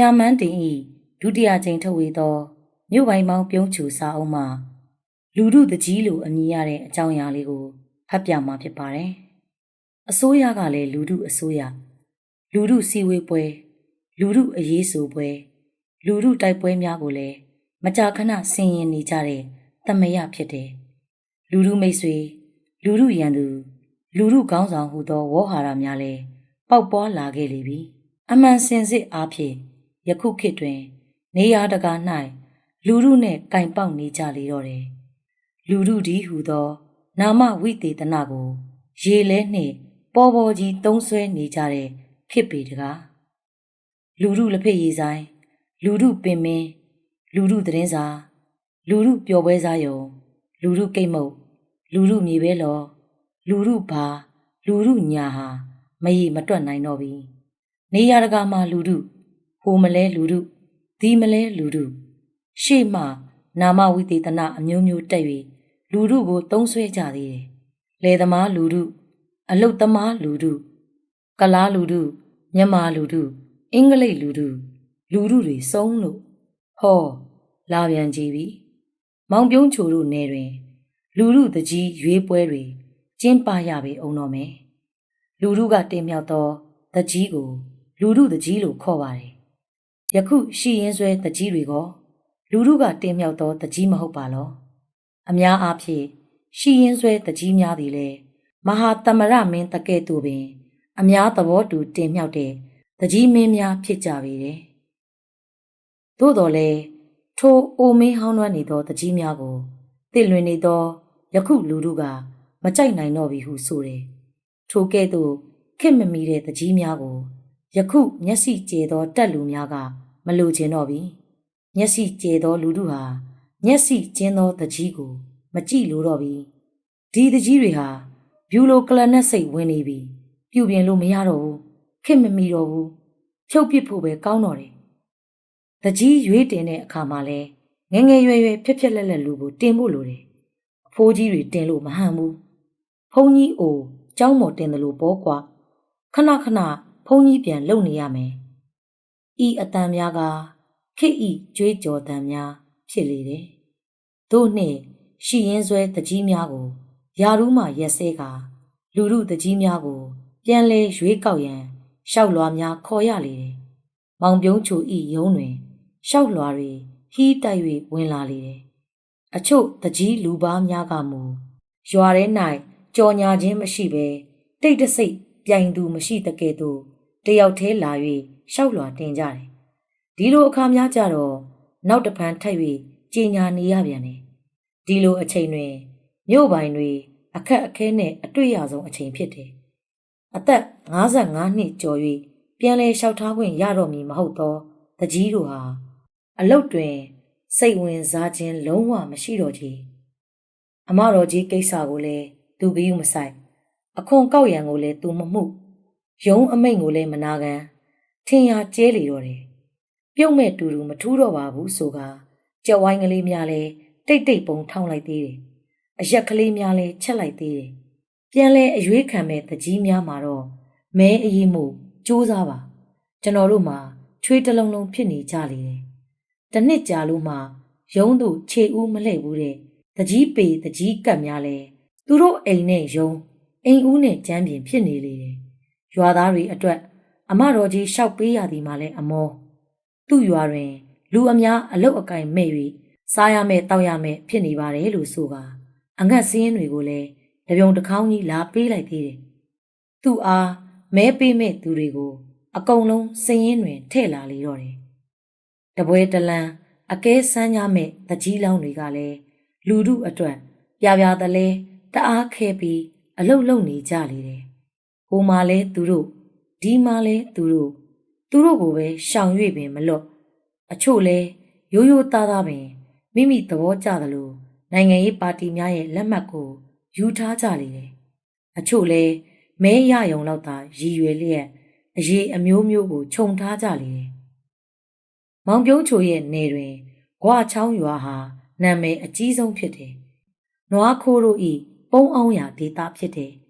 ရာမန်းတင်ဤဒုတိယကြိမ်ထုတ်ဝေသောမြို့ပိုင်မောင်ပြုံးချူစာအုပ်မှာလူမှုတကြီးလိုအမည်ရတဲ့အကြောင်းအရာလေးကိုဖတ်ပြမှာဖြစ်ပါတယ်။အစိုးရကလည်းလူမှုအစိုးရလူမှုစီဝေးပွဲလူမှုအရေးဆိုပွဲလူမှုတိုက်ပွဲများကိုလည်းမကြာခဏဆင်ရင်နေကြတဲ့တမယဖြစ်တယ်။လူမှုမိတ်ဆွေလူမှုရန်သူ လူမှုကောင်းဆောင်ဟူသောဝေါ်ဟာရများလည်းပေါက်ပွားလာခဲ့လေပြီ။အမှန်စင်စစ်အားဖြင့် ယခုခေတ်တွင် နေရာတကာ၌လူမှုနှင့်ကင်ပေါက်နေကြလေတော့တယ်။လူမှုဒီဟူသော နာမဝိသေသနကို ရေလဲနှင့်ပေါ်ပေါ်ကြီးသုံးဆွဲနေကြတဲ့ဖြစ်ပေတကားလူမှုလက်ဖက်ရည်ဆိုင်လူမှုပင်မင်းလူမှုသတင်းစာလူမှုပျော်ပွဲစားယုံလူမှုကိတ်မုတ်လူမှုမြေပဲလော်လူမှုဘာလူမှုညာဟာမရည်မတွက်နိုင်တော့ပြီနေရတကာမှာလူမှု ဟိုမလဲလူမှုဒီမလဲလူမှုရှေ့မှနာမဝိသေသနအမျိုးမျိုးတက်၍လူမှုကိုသုံးဆွဲကြသေးတယ်လေသမားလူမှုအလုတ်သမားလူမှုကလားလူမှုမြန်မာလူမှုအင်္ဂလိပ်လူမှုလူမှုတွေစုံလို့ဟောလာပြန်ကြည့်ပြီမောင်ပြုံးချိုတို့နယ်တွင် လူမှုတကြီးရွေးပွဲတွေကျင်းပရပေအောင်တော့မယ်လူမှုကတင်မြောက်သောတကြီးကို လူမှုတကြီးလို့ခေါ်ပါတယ် ယခုရှိရင်ဆွဲတကြီးတွေကလူမှုကတင်မြောက်သောတကြီးမဟုတ်ပါလောအများအားဖြင့်ရှိရင်ဆွဲတကြီးများသည်လေမဟာတမရမင်းတကဲ့သို့ပင် အများသဘောတူတင်မြောက်တဲ့တကြီးမင်းများဖြစ်ကြပေတယ်သို့တော်လည်းထိုအိုမင်းဟောင်းနှွမ်းနေသောတကြီးများကိုတည်လွင်နေသောယခုလူတို့ကမကြိုက်နိုင်တော့ပြီဟုဆိုတယ်။ထိုကဲ့သို့ခက်မမီတဲ့တကြီးများကိုယခုမျက်စိကျေသောတက်လူများက မလိုချင်တော့ပြီ။မျက်စိကျေသောလူတို့ဟာမျက်စိကျင်းသောတကြီးကို မကြည့်လို့တော့ပြီ။ဒီတကြီးတွေဟာဘျူလိုကလနဲ့စိတ်ဝင်နေပြီ။ပြုပြင်လို့မရတော့ဘူး။ခက်မမီတော့ဘူး။ဖြုတ်ပစ်ဖို့ပဲကောင်းတော့တယ်။တကြီးရွေးတင်တဲ့အခါမှာလဲငယ်ငယ်ရွယ်ရွယ်ဖြက်ဖြက်လက်လက်လူကိုတင်ဖို့လိုတယ်။အဖိုးကြီးတွေတင်လို့မဟန်ဘူး။ဖုန်ကြီးအိုကျောင်းမော်တင်တယ်လို့ပေါ့ကွာ။ခဏခဏဖုန်ကြီးပြန်လုံနေရမယ်။ ဤအတန်များကခိဤကြွေးကြော်တန်များဖြစ်လေတယ်။တို့နှင့်ရှိရင်ဆွဲတကြီးများကိုယာရူးမှရက်စဲကလူလူတကြီးများကို ပြန်လဲရွေးကောက်ရန်ရှောက်လွာများခေါ်ရလေတယ်။မောင်ပြုံးချိုဤယုံတွင်ရှောက်လွာတွေဟီးတိုက်၍ဝင်လာလေတယ်။အချို့တကြီးလူပါများကမူရွာထဲ၌ကြော်ညာခြင်းမရှိဘဲတိတ်တဆိတ်ပြိုင်သူမရှိတကယ်သို့ တယောက်သေးလာ၍ရှောက်လွာတင်ကြတယ်။ဒီလိုအခါများကြတော့နောက်တဖန်ထပ်၍ကြင်ညာနေရပြန်တယ်။ဒီလိုအချိန်တွင်မြို့ပိုင်တွေအခက်အခဲနဲ့အတွေ့အဆုံးအချိန်ဖြစ်တယ်။အသက်55နှစ်ကျော်၍ပြန်လဲလျှောက်ထားခွင့်ရတော့မည်မဟုတ်သောတကြီးတို့ဟာအလုတ်တွင်စိတ်ဝင်စားခြင်းလုံးဝမရှိတော့ကြီးအမတော်ကြီးကိစ္စကိုလည်းသူဘီယူမဆိုင်အခွန်ကောက်ရန်ကိုလည်းသူမမှု ယုံအမိန့်ကိုလည်းမနာခံထင်ရကျဲလေတော့တယ်ပြုတ်မဲ့တူတူမထူးတော့ပါဘူးဆိုကကြက်ဝိုင်းကလေးများလည်းတိတ်တိတ်ပုံထောင်းလိုက်သေးတယ်အရက်ကလေးများလည်းချက်လိုက်သေးတယ်ပြန်လဲအရွေးခံမဲ့တကြီးများမှာတော့မဲအရေးမှုစူးစားပါကျွန်တော်တို့မှာချွေးတလုံးလုံးဖြစ်နေကြလေတယ်တနစ်ကြာလို့မှရုံးသူခြေဦးမလှည့်ဘူးတဲ့တကြီးပေတကြီးကတ်များလဲသူတို့အိမ်နဲ့ရုံးအိမ်ဦးနဲ့ကျမ်းပြင်ဖြစ်နေလေတယ် ရွာသားတွေအတွက် အမတော်ကြီးရှောက်ပေးရသည်မှလည်းအမောသူ့ရွာတွင် လူအများအလုတ်အကင်မဲ့၍စားရမယ်တောက်ရမယ်ဖြစ်နေပါတယ်လို့ဆိုကအငတ်စင်းတွေကိုလည်းတပြုံတစ်ခေါင်းကြီးလာပေးလိုက်သေးတယ်သူ့အားမဲပေးမဲ့သူတွေကို အကုန်လုံးစည်ရင်တွင်ထည့်လာလေတော့တယ်တပွဲတလန်းအကဲဆန်းကြမဲ့တကြီးလောင်းတွေကလည်းလူတို့အတွက် ပြပြတလဲတအားခဲပြီးအလုတ်လုံနေကြလေတယ်။ ဟိုမှာလဲသူတို့ဒီမှာလဲသူတို့သူတို့ကိုပဲရှောင်၍ပင်မလွတ်အချို့လဲရိုးရိုးသားသားပင်မိမိသဘောကျသလိုနိုင်ငံရေးပါတီများရဲ့လက်မှတ်ကိုယူထားကြလေတယ်။အချို့လဲမဲရယုံလောက်သာရည်ရွယ်လျက်အရေးအမျိုးမျိုးကိုခြုံထားကြလေတယ်။မောင်ပြုံးချိုရဲ့နေတွင်ဂွာချောင်းရွာဟာနာမည်အကြီးဆုံးဖြစ်တယ်။နွားခိုးတို့ဤပုံအောင်ရာဒေတာဖြစ်တယ်။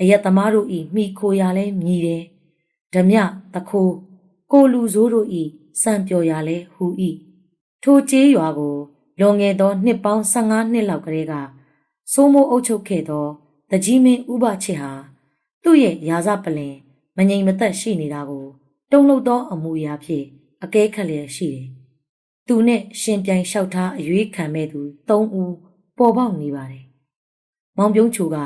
အရက်သမားတို့ဤမိခိုရာလဲမြည်တယ်။ဓမြတခိုးကိုလူဆိုးတို့ဤစံပျော်ရာလဲဟူ၏ထိုကျေးရွာကိုလွန်ခဲ့သောနှစ်ပေါင်း15နှစ်လောက်ကလေးကစိုးမိုးအုပ်ချုပ်ခဲ့သောတကြီးမင်းဥပချစ်ဟာသူ့ရဲ့ရာဇပလင်မငြိမ်မသက်ရှိနေတာကို တုံ့လှုပ်သောအမူအရာဖြင့်အကဲခတ်လျက်ရှိတယ်။သူနဲ့ရှင်ပြိုင်လျှောက်ထားအရွေးခံမဲ့သူ၃ဦးပေါ်ပေါက်နေပါတယ်။မောင်ပြုံးချိုက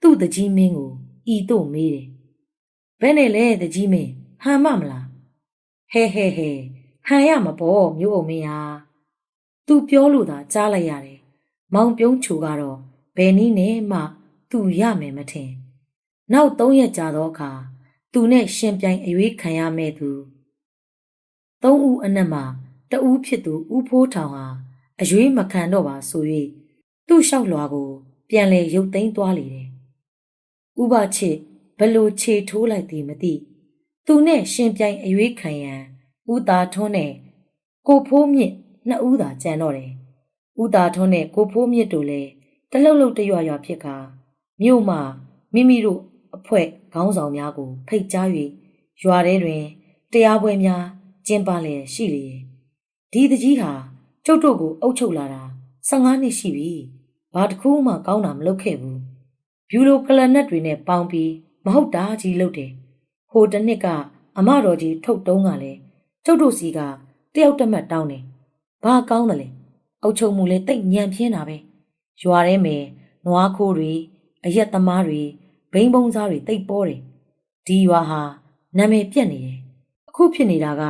သူ့တကြီးမင်းကိုဤသို့မေးတယ်။ဘယ်နဲ့လဲတကြီးမင်းဟန်မမလား။ဟဲဟဲဟဲဟန်ရမပေါ်မျိုးအုံမင်းဟာသူပြောလို့သာကြားလိုက်ရတယ်။မောင်ပြုံးချိုကတော့ဘယ်နည်းနဲ့မှသူရမယ်မထင်။နောက်၃ရက်ကြာသောအခါသူနဲ့ရှင်ပြိုင်အရွေးခံရမဲ့သူသုံးဦးအနက်မှာတဦးဖြစ်သူဦးဖိုးထောင်ဟာအရွေးမခံတော့ပါဆို၍သူ့လျှောက်လွာကို ပြန်လဲရုပ်သိမ်းသွားလေတယ်။ ဥပချစ်ဘလို့ခြေထိုးလိုက်သည်မသိသူနဲ့ရှင်ပြိုင်အရွေးခံရန်ဦးသားထွန်းနဲ့ကိုဖိုးမြင့်နှစ်ဦးသာကြံတော့တယ်။ဦးသားထွန်းနဲ့ကိုဖိုးမြင့်တို့လည်းတလှုပ်လှုပ်တရွရွဖြစ်ကာမြို့မှာမိမိတို့အဖွဲ့ခေါင်းဆောင်များကိုဖိတ်ကြား၍ရွာထဲတွင်တရားပွဲများကျင်းပလျက်ရှိလေဒီတကြီးဟာကျုပ်တို့ကိုအုပ်ချုပ်လာတာ15နှစ်ရှိပြီဘာတစ်ခုမှကောင်းတာမလုပ်ခဲ့ဘူး ဘျူလိုကလနက်တွေနဲ့ပေါင်းပြီးမဟုတ်တာကြီးလုပ်တယ်ဟိုတစ်နှစ်ကအမတော်ကြီးထုတ်တုံးကလည်းကျုပ်တို့စီကတယောက်တစ်မှတ်တောင်းတယ်ဘာကောင်းတယ်လဲအုပ်ချုပ်မှုလဲတိတ်ညံပြင်းတာပဲရွာထဲမှာနွားခိုးတွေအရက်သမားတွေဘိန်းပုံစားတွေတိတ်ပေါ်တယ်ဒီရွာဟာနာမည်ပြက်နေတယ်အခုဖြစ်နေတာက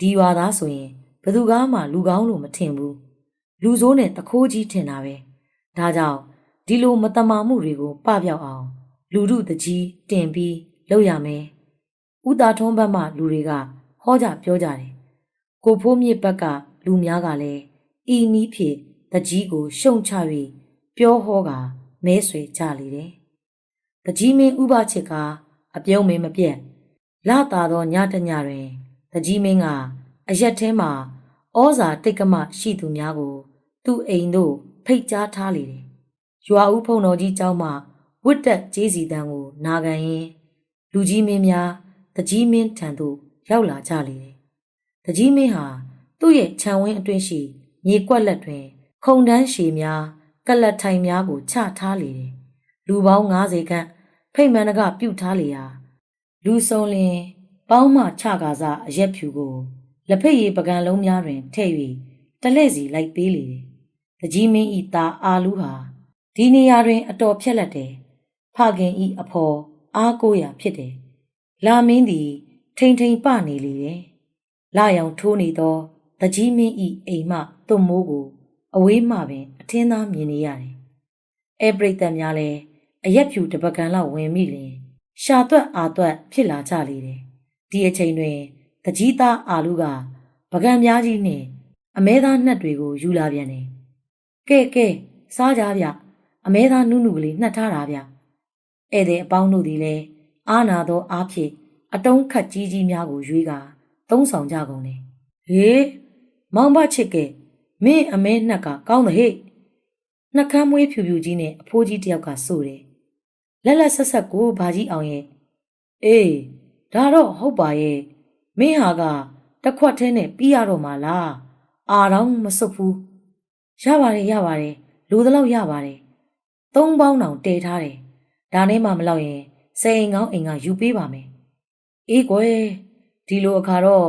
ဒီရွာသားဆိုရင်ဘယ်သူကမှလူကောင်းလို့မထင်ဘူးလူဆိုးနဲ့တခိုးကြီးထင်တာပဲဒါကြောင့် ဒီလိုမတမာမှုတွေကိုပပြောက်အောင် လူတို့တကြီးတင်ပြီးလုပ်ရမယ်ဥတာထုံးဘက်မှလူတွေကဟောကြပြောကြတယ်ကိုဖိုးမြစ်ဘက်ကလူများကလည်းဤနီးဖြစ်တကြီးကိုရှုံချ၍ပြောဟောကမဲဆွေကြလေတယ်တကြီးမင်းဥပချစ်ကအပြုံးမင်းမပြက်လာတာသောညတညတွင်တကြီးမင်းကအရက်ထဲမှာဩဇာတိတ်ကမရှိသူများကို သူ့အိမ်သို့ဖိတ်ကြားထားလေတယ်။ ရွာဦးဖုံတော်ကြီးကျောင်းမှာဝတ်တက်ကျေးစီတန်းကိုနာခံရင်းလူကြီးမင်းများတကြီးမင်းထံသို့ရောက်လာကြလေတယ်။တကြီးမင်းဟာသူ့ရဲ့ခြံဝင်းအတွင်းရှိမြေကွက်လက်တွင် ခုံတန်းရှည်များကလတ်ထိုင်များကိုချထားလေတယ်။လူပေါင်း90ခန့်ဖိတ်မှန်ကပြုတ်ထားလေရာလူစုံလင် ပေါင်းမချကာစားအရက်ဖြူကိုလက်ဖက်ရည်ပကံလုံးများတွင်ထည့်၍တလဲစီလိုက်ပေးလေတယ်။တကြီးမင်းဤသားအာလူဟာ ဒီနေရာတွင် အတော်ဖြက်လက်တယ်။ဖခင်ဤအဖော်အားကိုးရာဖြစ်တယ်။လာမင်းသည် ထိန်ထိန်ပနေလေတယ်။လာရောင်ထိုးနေသောတကြီးမင်းဤအိမ်မှသွတ်မိုးကို အဝေးမှပင်အထင်းသားမြင်နေရတယ်။အဲပရိသတ်များလည်းအရက်ဖြူတပကံလောက်ဝင်မိလင်ရှာသွက်အာသွက်ဖြစ်လာကြလေတယ်။ဒီအချိန်တွင်တကြီးသားအာလူကပကံများကြီးနှင့်အမဲသားနှက်တွေကိုယူလာပြန်တယ်။ကဲကဲစားကြဗျ။ အမဲသားနုနုကလေးနှက်ထားတာဗျ။ဧည့်သည်အပေါင်းတို့သည်လည်းအာနာသောအားဖြင့်အတုံးခတ်ကြီးကြီးများကိုရွေးကာသုံးဆောင်ကြကုန်တယ်။ဟေးမောင်ဘချစ်ကဲမင်းအမဲနှက်ကကောင်းတယ်ဟဲ့။နှကမ်းမွေးဖြူဖြူကြီးနဲ့အဖိုးကြီးတယောက်ကဆိုတယ်။လက်လက်ဆက်ဆက်ကိုဘာကြီးအောင်ရဲ့။အေးဒါတော့ဟုတ်ပါရဲ့။မင်းဟာကတခွက်ထဲနဲ့ပြီးရတော့မှလား။အာတော့မစွတ်ဘူး။ရပါတယ်ရပါတယ်လူသလောက်ရပါတယ်။ သုံးပေါင်းတောင်တည်ထားတယ်။ဒါနဲ့မှမလောက်ရင်စိန်ကောင်းအိမ်ကယူပေးပါမယ်။အေးကွယ်ဒီလိုအခါတော့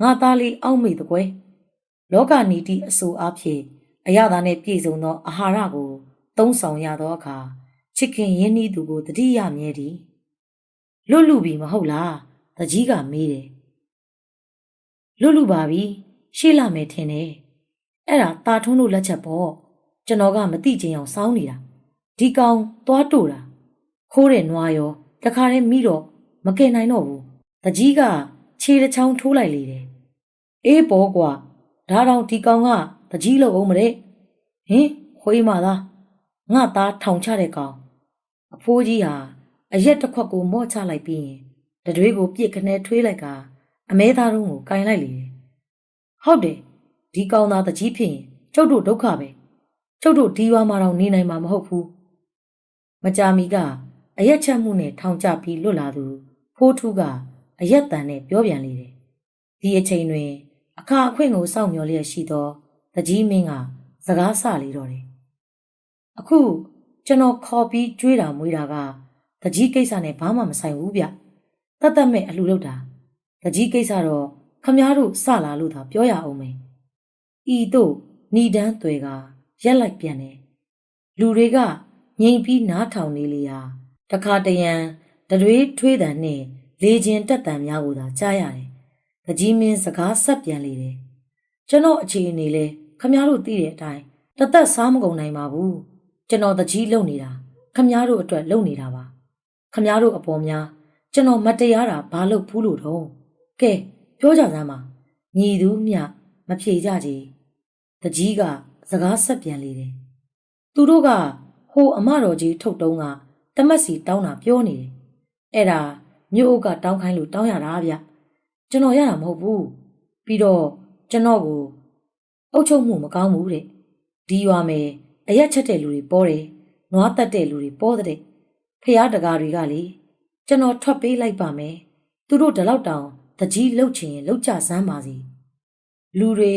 ငါသားလေးအောက်မေ့တကွယ်။လောကနီတိအဆိုအဖြစ်အရသာနဲ့ပြည့်စုံသောအာဟာရကိုသုံးဆောင်ရသောအခါချစ်ခင်ရင်းနှီးသူကိုတတိယမြဲသည်လွတ်လူပြီမဟုတ်လားတကြီးကမေးတယ်လွတ်လူပါပြီရှေ့လာမယ်ထင်တယ်အဲ့ဒါတာထုံးတို့လက်ချက်ပေါ့ကျွန်တော်ကမသိချင်အောင်စောင်းနေတာ ဒီကောင်သွားတို့တာခိုးတယ်နွားရောတခါတည်းမိတော့မကယ်နိုင်တော့ဘူးတကြီးကခြေတစ်ချောင်းထိုးလိုက်လေတယ်အေးပေါ်ကွာဒါတော့ဒီကောင်ကတကြီးလို့အောင်မတဲ့ဟင်ခွေးမသားငါသားထောင်ချတဲ့ကောင်အဖိုးကြီးဟာအရက်တစ်ခွက်ကိုမော့ချလိုက်ပြီးရင်တတွေးကိုပြစ်ခနဲထွေးလိုက်ကအမဲသားတုံးကိုကင်လိုက်လေတယ်ဟုတ်တယ်ဒီကောင်သားတကြီးဖြစ်ရင်ကျုပ်တို့ဒုက္ခပဲကျုပ်တို့ဒီရွာမှာတော့နေနိုင်မှာမဟုတ်ဘူး မကြာမီကအရက်ချက်မှုနဲ့ထောင်ချပြီးလွတ်လာသူဖိုးထူးကအရက်တန်နဲ့ပြောပြန်လေတယ်ဒီအချိန်တွင် အခါအခွင့်ကိုစောင့်မျှော်လျက်ရှိသောတကြီးမင်းကစကားဆလေတော့တယ်အခုကျွန်တော်ခေါ်ပြီးကြွေးတာမွေးတာကတကြီးကိစ္စနဲ့ဘာမှမဆိုင်ဘူးဗျတတ်တတ်မဲ့အလှလုပ်တာတကြီးကိစ္စတော့ခမားတို့စလာလို့သာပြောရအောင်မယ်ဤတို့ဏီဒန်းတွေကရက်လိုက်ပြန်တယ်လူတွေက ငြိမ်ပြီးနားထောင်နေလေရာတခါတရံတတွေးထွေးတန်နဲ့လေခြင်းတက်တန်များကိုသာကြားရတယ်။တကြီးမင်းစကားဆက်ပြန်လေတယ်။ကျွန်တော်အခြေအနေလဲခမားတို့သိတဲ့အတိုင်းတသက်စားမကုန်နိုင်ပါဘူး။ကျွန်တော်တကြီးလုံနေတာခမားတို့အတွက်လုံနေတာပါ။ခမားတို့အပေါ်များကျွန်တော်မတရားတာဘာလို့ဖူးလို့တော့။ကဲပြောကြစမ်းပါ။ညီသူမြမဖြေကြကြည်။တကြီးကစကားဆက်ပြန်လေတယ်။သူတို့က ဟိုအမတော်ကြီးထုတ်တုံးကတမက်စီတောင်းတာပြောနေတယ်။အဲ့ဒါမြို့အုပ်ကတောင်းခိုင်းလို့တောင်းရတာဗျ။ကျွန်တော်ရတာမဟုတ်ဘူး။ပြီးတော့ကျွန်တော်ကိုအုပ်ချုပ်မှုမကောင်းဘူးတဲ့။ဒီရွာမယ်အရက်ချက်တဲ့လူတွေပေါ်တယ်။နွားတက်တဲ့လူတွေပေါ်တဲ့။ဖះတကာတွေကလေကျွန်တော်ထွက်ပေးလိုက်ပါမယ်။သူတို့ဒီလောက်တောင်တကြီးလှုပ်ချင်ရင်လှုပ်ကြစမ်းပါစီ။လူတွေ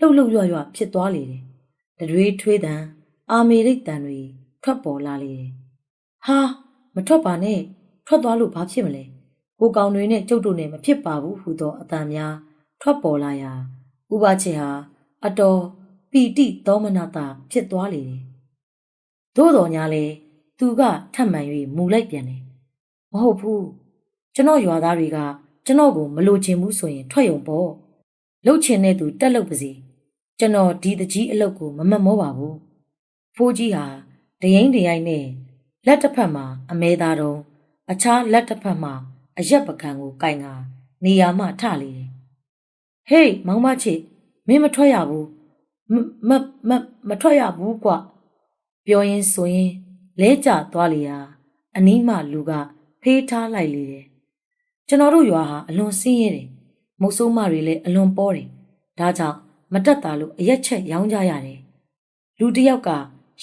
လှုပ်လှုပ်ရွရွဖြစ်သွားလေတယ်။တတွေထွေးတန်အာမေရိတ်တန်တွေ ထွက်ပေါ်လာလေတယ်။ဟာမထွက်ပါနဲ့ထွက်သွားလို့ဘာဖြစ်မလဲကိုကောင်တွေနဲ့ကျုပ်တို့နဲ့မဖြစ်ပါဘူးဟူသောအတန်များထွက်ပေါ်လာရာဥပချေဟာအတော်ပီတိသောမနတာဖြစ်သွားလေတယ်။သို့တော်ညာလေသူကထပ်မှန်၍မူလိုက်ပြန်တယ်။မဟုတ်ဘူးကျွန်တော်ရွာသားတွေကကျွန်တော်ကိုမလိုချင်ဘူးဆိုရင်ထွက်ရုံပေါ့။လှုပ်ချင်တဲ့သူတက်လို့ပါစေ။ကျွန်တော်ဒီတကြီးအလုပ်ကိုမမတ်မောပါဘူး။ဖိုးကြီးဟာ တရင်တရိုက်နဲ့လက်တစ်ဖက်မှာအမဲသားတုံးအခြားလက်တစ်ဖက်မှာအရက်ပကံကိုကင်ကနေရာမှထလေတယ်။ဟေးမောင်မချစ်မင်းမထွက်ရဘူးမမမမထွက်ရဘူးကွပြောရင်းဆိုရင်လဲကျသွားလေရာအနီးမှလူကဖေးထားလိုက်လေတယ်။ကျွန်တော်တို့ရွာဟာအလွန်ဆင်းရဲတယ်။မုတ်ဆိုးမတွေလည်းအလွန်ပေါ်တယ်။ဒါကြောင့်မတက်တာလို့အရက်ချက်ရောင်းကြရတယ်။လူတစ်ယောက်က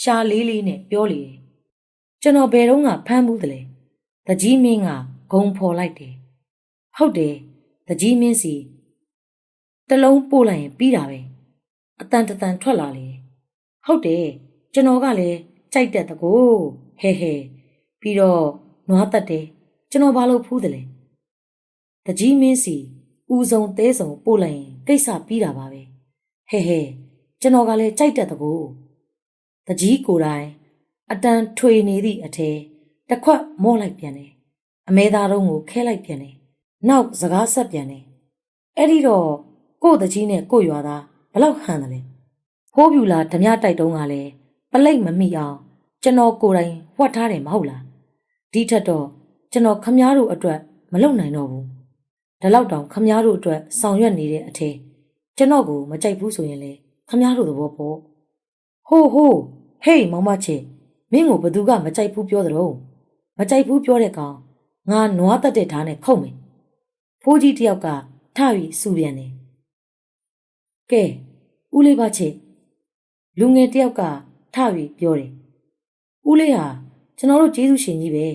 ရှာလေးလေးနဲ့ပြောလေတယ်။ကျွန်တော်ဘယ်တော့မှဖမ်းမှုတလဲ။တကြီးမင်းကဂုံဖော်လိုက်တယ်။ဟုတ်တယ်တကြီးမင်းစီတလုံးပို့လိုက်ရင်ပြီးတာပဲ။အတန်တတန်ထွက်လာလေ။ဟုတ်တယ်ကျွန်တော်ကလည်းကြိုက်တဲ့တကိုဟဲဟဲပြီးတော့နွားတက်တယ်ကျွန်တော်ဘာလို့ဖူးတယ်လဲ။တကြီးမင်းစီဦးစုံသဲစုံပို့လိုက်ရင်ကိစ္စပြီးတာပါပဲ။ဟဲဟဲကျွန်တော်ကလည်းကြိုက်တဲ့တကို တကြီးကိုယ်တိုင်အတန်ထွေနေသည့်အထဲတစ်ခွက်မော့လိုက်ပြန်တယ်အမဲသားတုံးကိုခဲလိုက်ပြန်တယ်နောက်စကားဆက်ပြန်တယ်အဲ့ဒီတော့ကို့တကြီးနဲ့ကို့ရွာသားဘလောက်ဟန်တယ်လဲဟိုးပြူလာဓမြတိုက်တုံးကလည်းပလိတ်မမိအောင်ကျွန်တော်ကိုယ်တိုင်ဝှက်ထားတယ်မဟုတ်လားဒီထက်တော့ကျွန်တော်ခမားတို့အတွက်မလုံနိုင်တော့ဘူးဒါလောက်တောင်ခမားတို့အတွက်ဆောင်ရွက်နေတဲ့အထဲကျွန်တော်ကိုမကြိုက်ဘူးဆိုရင်လေခမားတို့သဘောပေါ့ဟိုးဟိုး ဟေးမောင်မချေမင်းကိုဘသူကမကြိုက်ဘူးပြောသလိုမကြိုက်ဘူးပြောတဲ့ကောင်ငါနွားတက်တဲ့ဓာတ်နဲ့ခုတ်မယ်ဖိုးကြီးတယောက်ကထပြီးစူပြန်တယ်ကဲဦးလေးပါချေလူငယ်တယောက်ကထပြီးပြောတယ်ဦးလေးဟာကျွန်တော်တို့ကျေးဇူးရှင်ကြီးပဲ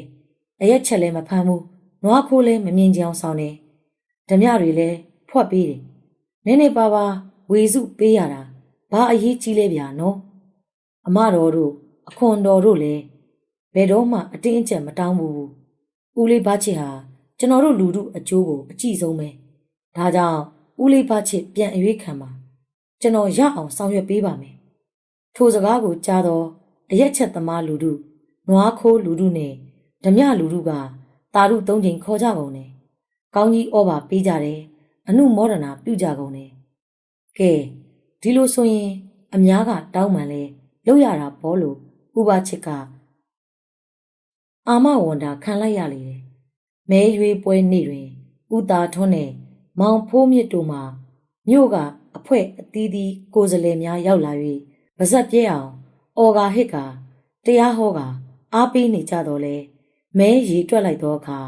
အရက်ချက်လည်းမဖမ်းဘူးနွားခိုးလည်းမမြင်ကြအောင်ဆောင်တယ်ဓမြတွေလည်းဖွက်ပေးတယ်နည်းနည်းပါးပါးဝေစုပေးရတာဘာအရေးကြီးလဲဗျာနော် အမတော်တို့အခွန်တော်တို့လည်းဘယ်တော့မှအတင်းအကျပ်မတောင်းဘူးဦးလေးဘာချစ်ဟာကျွန်တော်တို့လူတို့အကျိုးကိုအကြည့်ဆုံးပဲဒါကြောင့်ဦးလေးဘာချစ်ပြန်အရွေးခံပါကျွန်တော်ရအောင်ဆောင်ရွက်ပေးပါမယ်ထိုစကားကိုကြားတော့အရက်ချက်သမားလူတို့နွားခိုးလူတို့နဲ့ဓမြလူတို့ကတာရုသုံးချိန်ခေါ်ကြကုန်တယ်ကောင်းကြီးဩဘာပေးကြတယ်အနုမောဒနာပြုကြကုန်တယ်ကဲဒီလိုဆိုရင်အများကတောင်းမှန်လဲ လောက်ရတာပေါ့လို့ဥပချစ်ကအာမဝန္တာခံလိုက်ရလေတယ်။မဲရွေးပွဲနေ့တွင်ဥတာထွန်းနဲ့မောင်ဖိုးမြစ်တို့မှမြို့ကအဖွဲအသီးသီးကိုယ်စလဲများရောက်လာ၍ပါဇက်ပြဲအောင်အော်ဂါဟစ်ကတရားဟောကအားပေးနေကြတော့လဲမဲရေတွက်လိုက်သောအခါ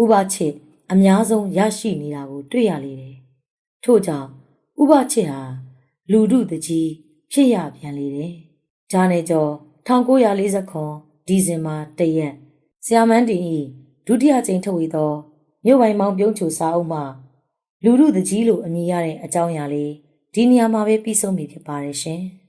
ဥပချစ်အများဆုံးရရှိနေတာကိုတွေ့ရလေတယ်။ထို့ကြောင့်ဥပချစ်ဟာလူဒုတကြီးဖြစ်ရပြန်လေတယ်။ ဂျာနယ်ကျော်1949ဒီဇင်ဘာ1ရက်ဆီယာမန်တင်ဤဒုတိယကြိမ်ထုတ်ဝေသောမြို့ပိုင်မောင်ပြုံးချိုစာအုပ်မှလူမှုတကြီးလို့အမည်ရတဲ့အကြောင်းအရာလေးဒီနေရာမှာပဲပြီးဆုံးပြီဖြစ်ပါတယ်ရှင်။